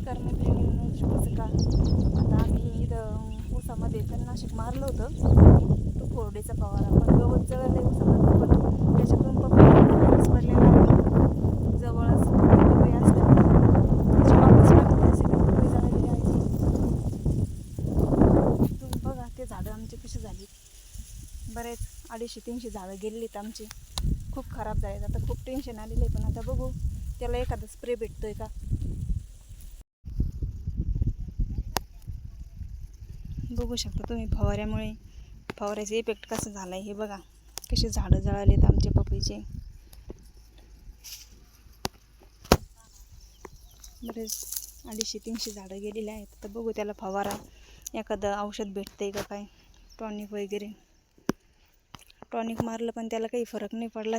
नमस्कार मैत्रिणींनो शुभ आता आम्ही इथं ऊसामध्ये तणनाशिक मारलं होतं. तो कोरडेचा पवारा पण गवत जळलं ऊसामध्ये पण त्याच्यातून पपई पडलेला आहे. जवळच पपई असल्यामुळे त्याची वापस पपई आहे तुम्ही बघा ते झाडं आमची कशी झाली. बरेच अडीचशे तीनशे झाडं गेलेलीत आमची. खूप खराब झाले आता खूप टेन्शन आलेलं आहे पण आता बघू त्याला एखादा स्प्रे भेटतोय का? बघू शकता तुम्ही फवाऱ्यामुळे फवाऱ्याचा इफेक्ट कसा झाला आहे हे बघा. कसे झाडं जळालेत आमचे पपईचे. बरेच अडीचशे तीनशे झाडं गेलेली आहेत. तर बघू त्याला फवारा. एखादं औषध भेटतंय का काय? टॉनिक वगैरे. टॉनिक मारलं पण त्याला काही फरक नाही पडला.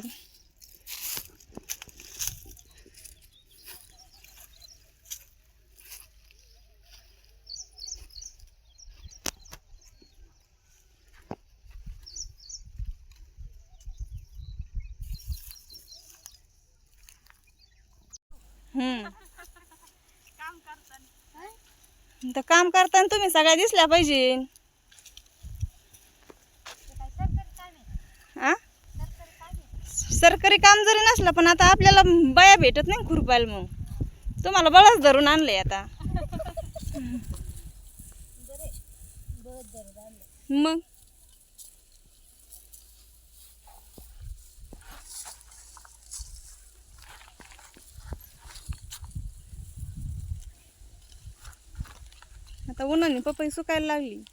हम्म. तर काम करताना तुम्ही सगळ्या दिसल्या पाहिजे? सरकारी काम जरी नसलं पण आता आपल्याला बाया भेटत नाही खुरपायला मग. तुम्हाला बळच धरून आणलंय आता. मग? आता उन्हाने पपई सुकायला लागली.